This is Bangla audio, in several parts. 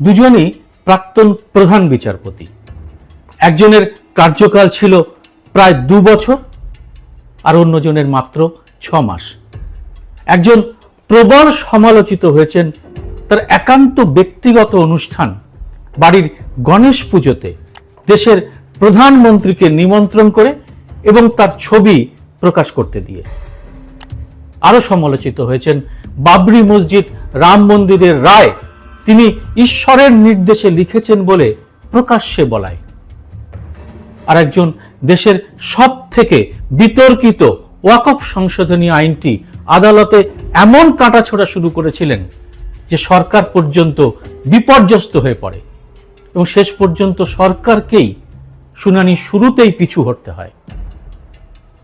দুজনই প্রাক্তন প্রধান বিচারপতি। একজনের কার্যকাল ছিল প্রায় দু বছর, আর অন্যজনের মাত্র ছ মাস। একজন প্রবল সমালোচিত হয়েছেন, তার একান্ত ব্যক্তিগত অনুষ্ঠান বাড়ির গণেশ পুজোতে দেশের প্রধানমন্ত্রীকে নিমন্ত্রণ করে এবং তার ছবি প্রকাশ করতে দিয়ে। আরও সমালোচিত হয়েছেন বাবরি মসজিদ রাম মন্দিরের রায় তিনি ঈশ্বরের নির্দেশে লিখেছেন বলে প্রকাশ্যে বলায়। আর একজন দেশের সব থেকে বিতর্কিত ওয়াকফ সংশোধনী আইনটি আদালতে এমন কাটাছোড়া শুরু করেছিলেন যে সরকার পর্যন্ত বিপর্যস্ত হয়ে পড়ে এবং শেষ পর্যন্ত সরকারকেই শুনানি শুরুতেই পিছু হটতে হয়।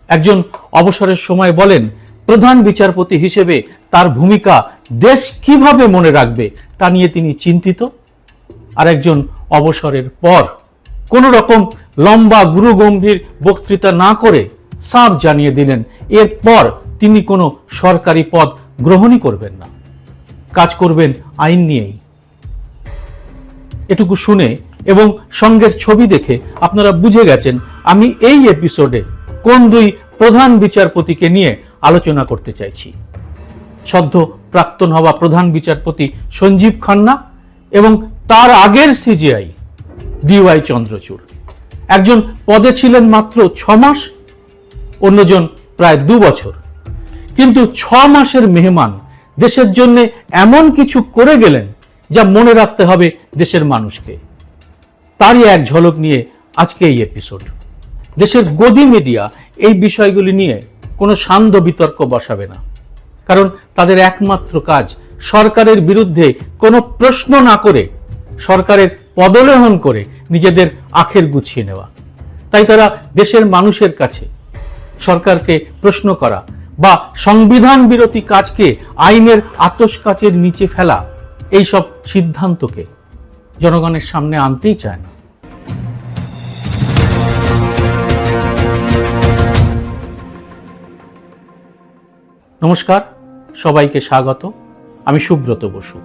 একজন অবসরের সময় বলেন, প্রধান বিচারপতি হিসেবে তার ভূমিকা দেশ কীভাবে মনে রাখবে তা নিয়ে তিনি চিন্তিত। আর একজন অবসরের পর কোন রকম লম্বা গুরুগম্ভীর বক্তৃতা না করে সাফ জানিয়ে দিলেন, এরপর তিনি কোনো সরকারি পদ গ্রহণই করবেন না। কাজ করবেন আইন নিয়েই। এটুকু শুনে এবং সঙ্গের ছবি দেখে আপনারা বুঝে গেছেন আমি এই এপিসোডে কোন দুই প্রধান বিচারপতিকে নিয়ে আলোচনা করতে চাইছি। সদ্য প্রাক্তন হওয়া প্রধান বিচারপতি সঞ্জীব খান্না এবং তার আগের সিজিআই ডিওয়াই চন্দ্রচূড়। একজন পদে ছিলেন মাত্র ছ মাস, অন্যজন প্রায় দু বছর। কিন্তু ছ মাসের মেহমান দেশের জন্য এমন কিছু করে গেলেন যা মনে রাখতে হবে দেশের মানুষকে। তারই এক ঝলক নিয়ে আজকে এই এপিসোড দেশের গদি মিডিয়া এই বিষয়গুলি নিয়ে কোনো সান্ধ্য বিতর্ক বসাবে না। কারণ তাদের একমাত্র কাজ সরকারের বিরুদ্ধে কোনো প্রশ্ন না করে সরকারের পদলেহন করে নিজেদের আখের গুছিয়ে নেওয়া। তাই তারা দেশের মানুষের কাছে সরকারকে প্রশ্ন করা বা সংবিধান বিরোধী কাজকে আইনের আতস কাচের নিচে ফেলা এইসব সিদ্ধান্তকে জনগণের সামনে আনতেই চায় না। নমস্কার। সবাইকে স্বাগত। আমি সুব্রত বসু।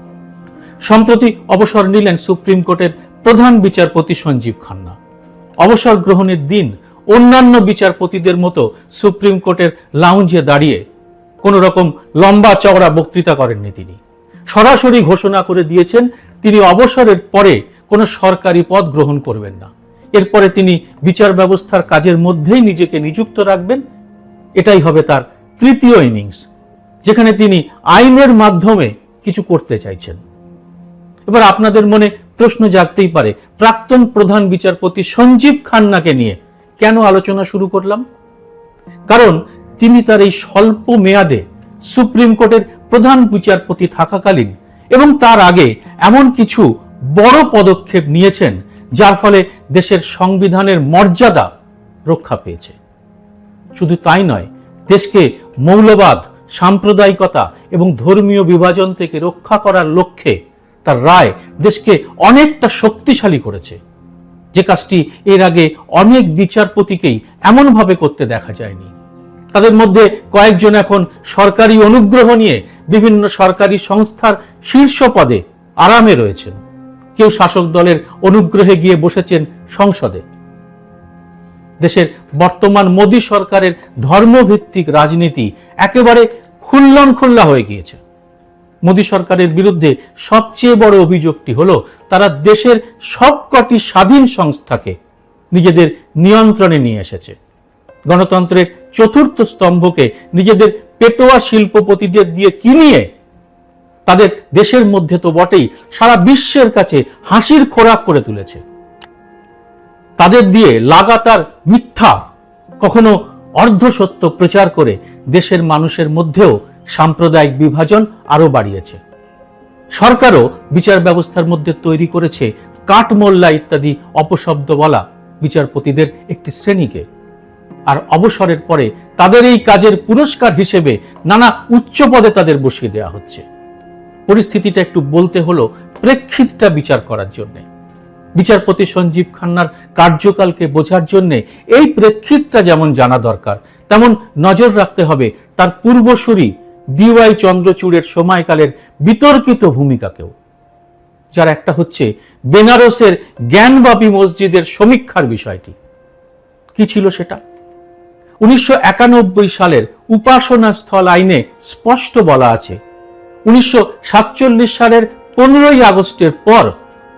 সম্প্রতি অবসর নিলেন সুপ্রিম কোর্টের প্রধান বিচারপতি সঞ্জীব খান্না। অবসর গ্রহণের দিন অন্যান্য বিচারপতিদের মতো সুপ্রিম কোর্টের লাউঞ্জে দাঁড়িয়ে কোনো রকম লম্বা চওড়া বক্তৃতা করেননি তিনি। সরাসরি ঘোষণা করে দিয়েছেন, তিনি অবসরের পরে কোনো সরকারি পদ গ্রহণ করবেন না। এরপরে তিনি বিচার ব্যবস্থার কাজের মধ্যেই নিজেকে নিযুক্ত রাখবেন। এটাই হবে তার তৃতীয় ইনিংস যেখানে তিনি আইনের মাধ্যমে কিছু করতে চাইছেন। এবার আপনাদের মনে প্রশ্ন জাগতেই পারে, প্রাক্তন প্রধান বিচারপতি সঞ্জীব খান্নাকে নিয়ে কেন আলোচনা শুরু করলাম? কারণ তিনি তার এই স্বল্প মেয়াদে সুপ্রিম কোর্টের প্রধান বিচারপতি থাকাকালীন এবং তার আগে এমন কিছু বড় পদক্ষেপ নিয়েছেন, যার ফলে দেশের সংবিধানের মর্যাদা রক্ষা পেয়েছে। শুধু তাই নয়, দেশকে মৌলবাদ সাম্প্রদায়িকতা এবং ধর্মীয় বিভাজন থেকে রক্ষা করার লক্ষ্যে তার রায় দেশকে অনেকটা শক্তিশালী করেছে। যে কাজটি এর আগে অনেক বিচারপতিকেই এমনভাবে করতে দেখা যায়নি। তাদের মধ্যে কয়েকজন এখন সরকারি অনুগ্রহ নিয়ে বিভিন্ন সরকারি সংস্থার শীর্ষ পদে আরামে রয়েছেন। কেউ শাসক দলের অনুগ্রহে গিয়ে বসেছেন সংসদে। দেশের বর্তমান মোদী সরকারের ধর্মভিত্তিক রাজনীতি একেবারে খুল্লন খুল্লা হয়ে গিয়েছে। মোদী সরকারের বিরুদ্ধে সবচেয়ে বড় অভিযোগটি হলো, তারা দেশের সবকটি স্বাধীন সংস্থাকে নিজেদের নিয়ন্ত্রণে নিয়ে এসেছে। গণতন্ত্রের চতুর্থ স্তম্ভকে নিজেদের পেটোয়া শিল্পপতিদের দিয়ে কিনিয়ে তাদের দেশের মধ্যে তো বটেই সারা বিশ্বের কাছে হাসির খোরাক করে তুলেছে। তাদের দিয়ে লাগাতার মিথ্যা কখনো অর্ধসত্য প্রচার করে দেশের মানুষের মধ্যেও সাম্প্রদায়িক বিভাজন আরও বাড়িয়েছে। সরকারও বিচার ব্যবস্থার মধ্যে তৈরি করেছে কাঠমোল্লা ইত্যাদি অপশব্দ বলা বিচারপতিদের একটি শ্রেণীকে। আর অবসরের পরে তাদের এই কাজের পুরস্কার হিসেবে নানা উচ্চ পদে তাদের বসিয়ে দেওয়া হচ্ছে। পরিস্থিতিটা একটু বলতে হলো প্রেক্ষিতটা বিচার করার জন্যে। বিচারপতি সঞ্জীব খান্নার কার্যকালকে বোঝার জন্য এই প্রেক্ষিতটা যেমন জানা দরকার, তেমন নজর রাখতে হবে তার পূর্বসূরি ডিওয়াই চন্দ্রচূড়ের সময়কালের বিতর্কিত ভূমিকাকেও, যার একটা হচ্ছে বেনারসের জ্ঞানবাপী মসজিদের সমীক্ষার বিষয়টি। কি ছিল সেটা? উনিশশো একানব্বই সালের উপাসনা স্থল আইনে স্পষ্ট বলা আছে, উনিশশো সাতচল্লিশ সালের পনেরোই আগস্টের পর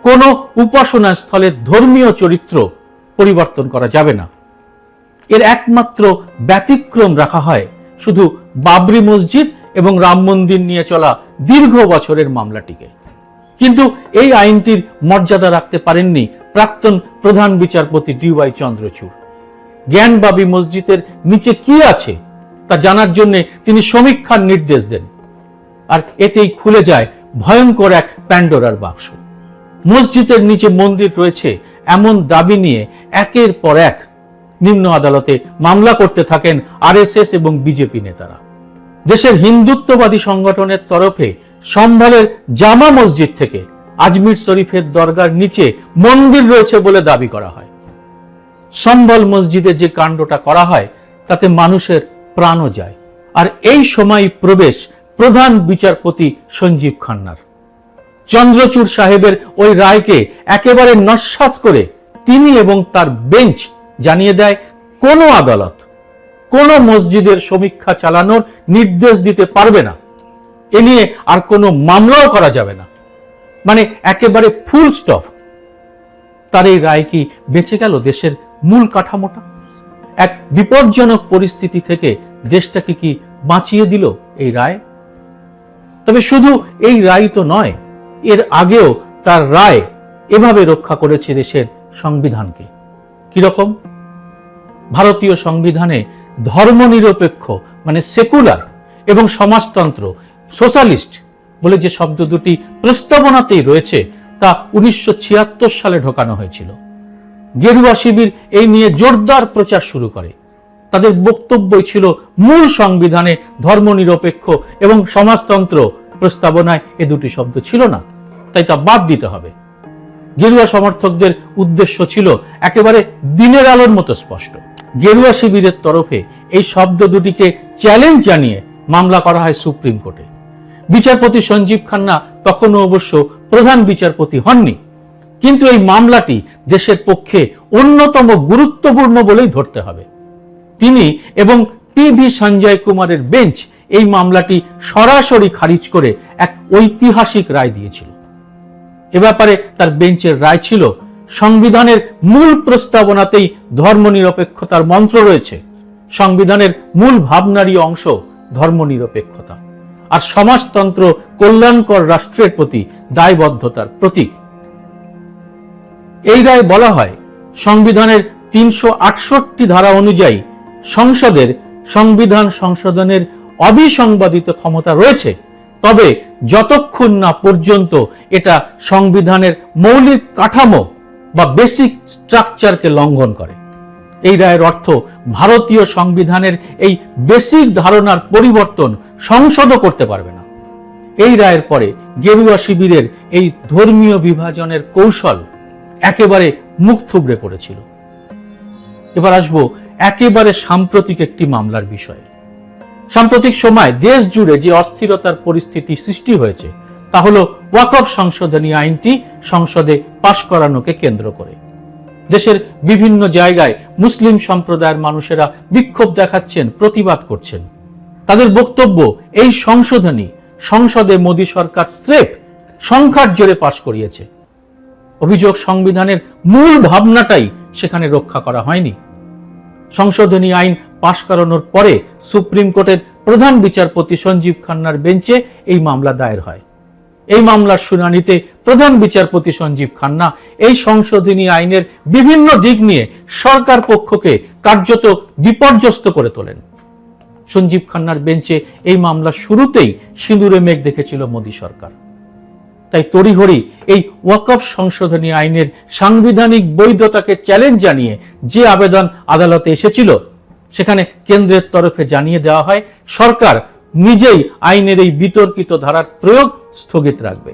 কোন উপাসনা স্থলের ধর্মীয় চরিত্র পরিবর্তন করা যাবে না। এর একমাত্র ব্যতিক্রম রাখা হয় শুধু বাবরি মসজিদ এবং রাম মন্দির নিয়ে চলা দীর্ঘ বছরের মামলাটিকে। কিন্তু এই আইনটির মর্যাদা রাখতে পারেননি প্রাক্তন প্রধান বিচারপতি ডিওয়াই চন্দ্রচূড়। জ্ঞানবাবী মসজিদের নিচে কি আছে তা জানার জন্য তিনি সমীক্ষার নির্দেশ দেন। আর এতেই খুলে যায় ভয়ঙ্কর এক প্যান্ডোরার বাক্স। মসজিদের নিচে মন্দির রয়েছে এমন দাবি নিয়ে একের পর এক নিম্ন আদালতে মামলা করতে থাকেন আরএসএস এবং বিজেপি নেতারা। দেশের হিন্দুত্ববাদী সংগঠনের তরফে সম্ভালের জামা মসজিদ থেকে আজমির শরীফের দরগার নিচে মন্দির রয়েছে বলে দাবি করা হয়। সম্বল মসজিদে যে কাণ্ডটা করা হয়, তাতে মানুষের প্রাণও যায়। আর এই সময় প্রবেশ প্রধান বিচারপতি সঞ্জীব খান্নার। চন্দ্রচূড় সাহেবের ওই রায়কে একেবারে নস্বাত করে তিনি এবং তার বেঞ্চ জানিয়ে দেয়, কোনো আদালত, কোন মসজিদের সমীক্ষা চালানোর নির্দেশ দিতে পারবে না। এ নিয়ে আর কোনো মামলাও করা যাবে না। মানে একেবারে ফুল স্টপ। তার এই রায় কি বেঁচে গেল দেশের মূল কাঠামোটা? এক বিপজ্জনক পরিস্থিতি থেকে দেশটাকে কি বাঁচিয়ে দিল এই রায়? তবে শুধু এই রায় তো নয় এর আগেও তার রায় এভাবে রক্ষা করেছে দেশের সংবিধানকে। কীরকম ভারতীয় সংবিধানে ধর্মনিরপেক্ষ মানে সেকুলার এবং সমাজতন্ত্র, সোশ্যালিস্ট বলে যে শব্দ দুটি প্রস্তাবনাতেই রয়েছে, তা উনিশশো ছিয়াত্তর সালে ঢোকানো হয়েছিল। গেরুয়া শিবির এই নিয়ে জোরদার প্রচার শুরু করে। তাদের বক্তব্যই ছিল মূল সংবিধানে ধর্মনিরপেক্ষ এবং সমাজতন্ত্র প্রস্তাবনায় এ দুটি শব্দ ছিল না। তাই তা বাদ দিতে হবে। গেরুয়া সমর্থকদের উদ্দেশ্য ছিল একেবারে দিনের আলোর মতো স্পষ্ট। গেরুয়া শিবিরের তরফে এই শব্দ দুটিকে চ্যালেঞ্জ জানিয়ে মামলা করা হয় সুপ্রিম কোর্টে। বিচারপতি সঞ্জীব খান্না তখনও অবশ্য প্রধান বিচারপতি হননি। কিন্তু এই মামলাটি দেশের পক্ষে অন্যতম গুরুত্বপূর্ণ বলেই ধরতে হবে। তিনি এবং পি ভি সঞ্জয় কুমারের বেঞ্চ এই মামলাটি সরাসরি খারিজ করে এক ঐতিহাসিক রায় দিয়েছিল। এ ব্যাপারে তার বেঞ্চের রায় ছিল, সংবিধানের মূল প্রস্তাবনাতেই ধর্মনিরপেক্ষতার মন্ত্র রয়েছে। সংবিধানের মূল ভাবনারই অংশ ধর্মনিরপেক্ষতা। আর সমাজতন্ত্র কল্যাণকর রাষ্ট্রের প্রতি দায়বদ্ধতার প্রতীক। এই রায় বলা হয়, সংবিধানের তিনশো আটষট্টি ধারা অনুযায়ী সংসদের সংবিধান সংশোধনের অবিসংবাদিত ক্ষমতা রয়েছে। তবে যতক্ষণ না পর্যন্ত এটা সংবিধানের মৌলিক কাঠামো বা বেসিক স্ট্রাকচারকে লঙ্ঘন করে। এই রায়ের অর্থ ভারতীয় সংবিধানের এই বেসিক ধারণার পরিবর্তন সংসদও করতে পারবে না। এই রায়ের পরে গেরুয়া শিবিরের এই ধর্মীয় বিভাজনের কৌশল একেবারে মুখ থুবড়ে পড়েছিল। এবার আসব একেবারে সাম্প্রতিক একটি মামলার বিষয়ে। সাম্প্রতিক সময় দেশ জুড়ে যে অস্থিরতার পরিস্থিতি সৃষ্টি হয়েছে, তা হলো ওয়াকফ সংশোধনী আইনটি সংসদে পাশ করানোকে কেন্দ্র করে। দেশের বিভিন্ন জায়গায় মুসলিম সম্প্রদায়ের মানুষেরা বিক্ষোভ দেখাচ্ছেন, প্রতিবাদ করছেন। তাদের বক্তব্য, এই সংশোধনী সংসদে মোদী সরকার স্রেফ সংখ্যার জোরে পাশ করিয়েছে। অভিযোগ সংবিধানের মূল ভাবনাটাই সেখানে রক্ষা করা হয়নি। সংশোধনী আইন পাশ করানোর পরে সুপ্রিম কোর্টের প্রধান বিচারপতি সঞ্জীব খান্নার বেঞ্চে এই মামলা দায়ের হয়। এই মামলার শুনানিতে প্রধান বিচারপতি সঞ্জীব খান্না এই সংশোধনী আইনের বিভিন্ন দিক নিয়ে সরকার পক্ষকে কার্যত বিপর্যস্ত করে তোলেন। সঞ্জীব খান্নার বেঞ্চে এই মামলার শুরুতেই সিঁদুরে মেঘ দেখেছিল মোদী সরকার। তাই তড়িঘড়ি এই ওয়াকফ সংশোধনী আইনের সাংবিধানিক বৈধতাকে চ্যালেঞ্জ জানিয়ে যে আবেদন আদালতে এসেছিল সেখানে কেন্দ্রের তরফে জানিয়ে দেওয়া হয়, সরকার নিজেই আইনের এই বিতর্কিত ধারার প্রয়োগ স্থগিত রাখবে।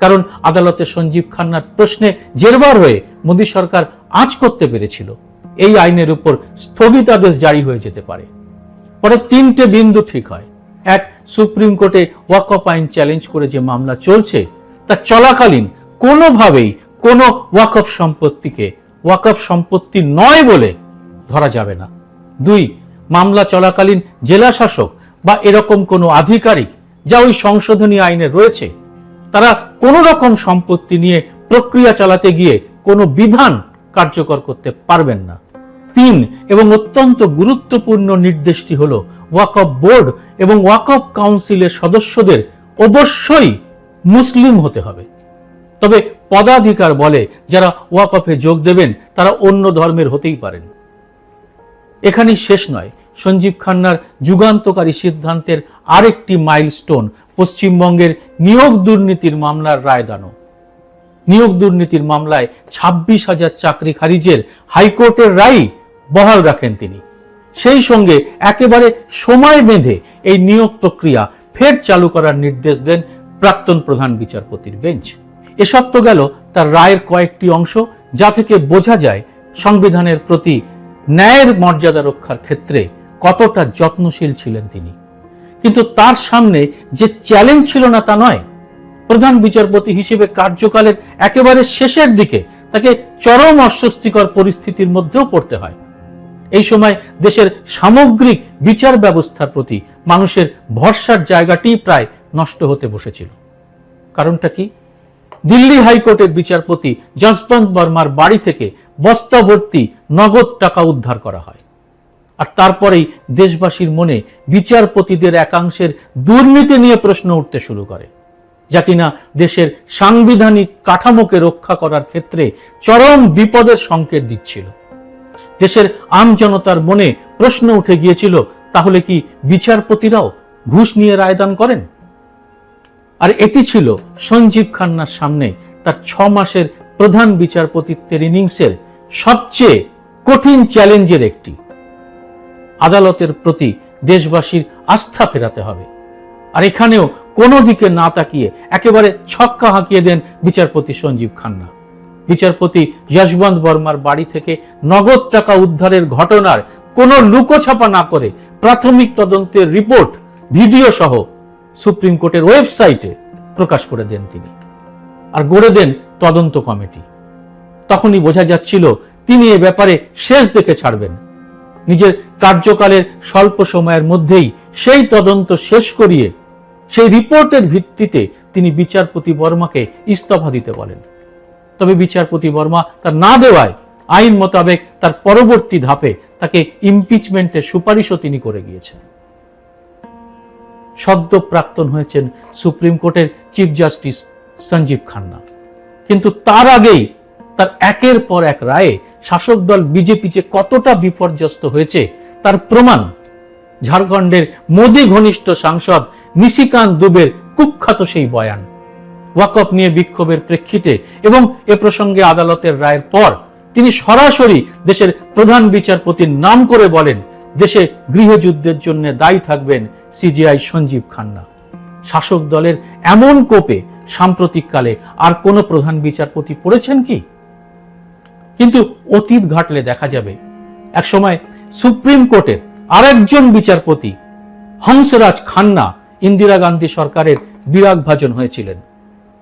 কারণ আদালতে সঞ্জীব খান্নার প্রশ্নে জেরবার হয়ে মোদী সরকার আঁচ করতে পেরেছিল। এই আইনের উপর স্থগিতাদেশ জারি হয়ে যেতে পারে। পরে তিনটে বিন্দু ঠিক হয়। এক, সুপ্রিম কোর্টে ওয়াকফ আইন চ্যালেঞ্জ করে যে মামলা চলছে, তা তা চলাকালীন কোনোভাবেই কোনো ওয়াকফ সম্পত্তিকে, ওয়াকফ সম্পত্তি নয় বলে ধরা যাবে না। দুই, মামলা চলাকালীন জেলা শাসক বা এরকম কোনো আধিকারিক যা ওই সংশোধনী আইনে রয়েছে, তারা কোনো রকম সম্পত্তি নিয়ে প্রক্রিয়া চালাতে গিয়ে কোনো বিধান কার্যকর করতে পারবেন না। তিন, এবং অত্যন্ত গুরুত্বপূর্ণ নির্দেশটি হল ওয়াকফ বোর্ড এবং ওয়াকফ কাউন্সিলের সদস্যদের অবশ্যই মুসলিম হতে হবে। তবে পদাধিকার বলে যারা ওয়াকফে যোগ দেবেন, তারা অন্য ধর্মের হতেই পারেন। এখানেই শেষ নয়। সঞ্জীব খান্নার যুগান্তকারী সিদ্ধান্তের আরেকটি মাইলস্টোন পশ্চিমবঙ্গের নিয়োগ দুর্নীতির মামলার রায়দানো নিয়োগ দুর্নীতির মামলায় ছাব্বিশ হাজার চাকরি খারিজের হাইকোর্টের রায় বহাল রাখেন তিনি। সেই সঙ্গে একেবারে সময় বেঁধে এই নিয়োগ প্রক্রিয়া ফের চালু করার নির্দেশ দেন প্রাক্তন প্রধান বিচারপতির বেঞ্চ। এসব তো গেল তার রায়ের কয়েকটি অংশ, যা থেকে বোঝা যায়, সংবিধানের প্রতি ন্যায়ের মর্যাদা রক্ষার ক্ষেত্রে কতটা যত্নশীল ছিলেন তিনি। কিন্তু তার সামনে যে চ্যালেঞ্জ ছিল না তা নয়। প্রধান বিচারপতি হিসেবে কার্যকালের একেবারে শেষের দিকে তাকে চরম অস্বস্তিকর পরিস্থিতির মধ্যেও পড়তে হয়। এই সময় দেশের সামগ্রিক বিচার ব্যবস্থার প্রতি মানুষের ভরসার জায়গাটি প্রায় নষ্ট হতে বসেছিল। কারণটা কি? দিল্লি হাইকোর্টের বিচারপতি যশবন্ত বর্মার বাড়ি থেকে বস্তা ভর্তি নগদ টাকা উদ্ধার করা হয়। আর তারপরেই দেশবাসীর মনে বিচারপতিদের একাংশের দুর্নীতি নিয়ে প্রশ্ন উঠতে শুরু করে, যা কিনা দেশের সাংবিধানিক কাঠামোকে রক্ষা করার ক্ষেত্রে চরম বিপদের সংকেত দিচ্ছিল। দেশের আম জনতার মনে প্রশ্ন উঠে গিয়েছিল, তাহলে কি বিচারপতিরাও ঘুষ নিয়ে রায়দান করেন? আর এটি ছিল সঞ্জীব খান্নার সামনে তার ছ মাসের প্রধান বিচারপতিত্বের ইনিংসের সবচেয়ে কঠিন চ্যালেঞ্জের একটি। আদালতের প্রতি দেশবাসীর আস্থা ফেরাতে হবে। আর এখানেও কোনো দিকে না তাকিয়ে একেবারে ছক্কা হাঁকিয়ে দেন বিচারপতি সঞ্জীব খান্না। বিচারপতি যশবন্ত বর্মার বাড়ি থেকে নগদ টাকা উদ্ধারের ঘটনার কোনো লুকোছাপা না করে প্রাথমিক তদন্তের রিপোর্ট, ভিডিও সহ সুপ্রিম কোর্টের ওয়েবসাইটে প্রকাশ করে দেন তিনি আর গড়ে দেন তদন্ত কমিটি। তখনই বোঝা যাচ্ছিল তিনি এ ব্যাপারে শেষ দেখে ছাড়বেন। নিজের কার্যকালের স্বল্প সময়ের মধ্যেই সেই তদন্ত শেষ করিয়ে সেই রিপোর্টের ভিত্তিতে তিনি বিচারপতি বর্মাকে ইস্তফা দিতে বলেন। তবে বিচারপতি বর্মা তার না দেওয়ায় আইন মোতাবেক তার পরবর্তী ধাপে তাকে ইমপিচমেন্টের সুপারিশও তিনি করে গিয়েছেন। সদ্য প্রাক্তন হয়েছেন সুপ্রিম কোর্টের চিফ জাস্টিস সঞ্জীব খান্না। কিন্তু তার আগেই তার একের পর এক রায়ে শাসক দল বিজেপি যে কতটা বিপর্যস্ত হয়েছে, তার প্রমাণ ঝাড়খণ্ডের মোদী ঘনিষ্ঠ সাংসদ নিশিকান্ত দুবের কুখ্যাত সেই বয়ান। ওয়াকফ নিয়ে বিক্ষোভের প্রেক্ষিতে এবং এ প্রসঙ্গে আদালতের রায়ের পর তিনি সরাসরি দেশের প্রধান বিচারপতির নাম করে বলেন, দেশে গৃহযুদ্ধের জন্য দায়ী থাকবেন সিজিআই সঞ্জীব খান্না। শাসক দলের এমন কোপে সাম্প্রতিককালে আর কোন প্রধান বিচারপতি পড়েছেন কি? কিন্তু অতীত ঘাটলে দেখা যাবে, একসময় সুপ্রিম কোর্টের আরেকজন বিচারপতি হংসরাজ খান্না ইন্দিরা গান্ধী সরকারের বিরাগ ভাজন হয়েছিলেন।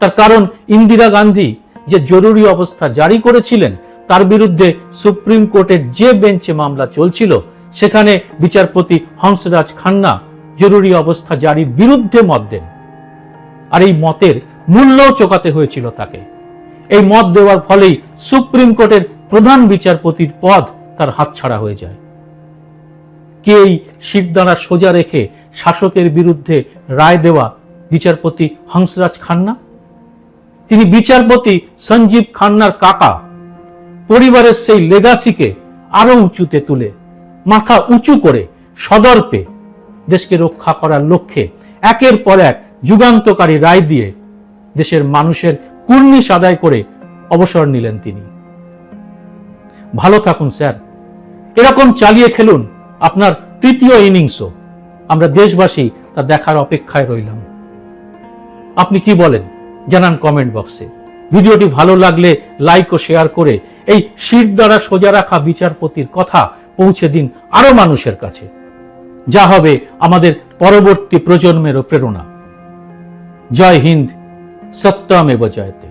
তার কারণ ইন্দিরা গান্ধী যে জরুরি অবস্থা জারি করেছিলেন, তার বিরুদ্ধে সুপ্রিম কোর্টের যে বেঞ্চে মামলা চলছিল, সেখানে বিচারপতি হংসরাজ খান্না জরুরি অবস্থা জারির বিরুদ্ধে মত দেন। আর এই মতের মূল্যও চোকাতে হয়েছিল তাকে। এই মত দেওয়ার ফলেই সুপ্রিম কোর্টের প্রধান বিচারপতির পদ তার হাতছাড়া হয়ে যায়। কে এই শিবদাঁড়া সোজা রেখে শাসকের বিরুদ্ধে রায় দেওয়া বিচারপতি হংসরাজ খান্না? তিনি বিচারপতি সঞ্জীব খান্নার কাকা। পরিবারের সেই লেগাসিকে আরও উঁচুতে তুলে, মাথা উঁচু করে সদর্পে দেশকে রক্ষা করার লক্ষ্যে একের পর এক যুগান্তকারী রায় দিয়ে দেশের মানুষের কুর্নিশ আদায় করে অবসর নিলেন তিনি। ভালো থাকুন, স্যার। এরকম চালিয়ে খেলুন আপনার তৃতীয় ইনিংসও। আমরা দেশবাসী তা দেখার অপেক্ষায় রইলাম। আপনি কি বলেন? জানান কমেন্ট বক্সে। ভিডিওটি ভালো লাগলে লাইক ও শেয়ার করে এই শির দ্বারা সোজা রাখা বিচারপতির কথা পৌঁছে দিন আরও মানুষের কাছে। যা হবে আমাদের পরবর্তী প্রজন্মেরও প্রেরণা। জয় হিন্দ সত্যমেব জয়তে।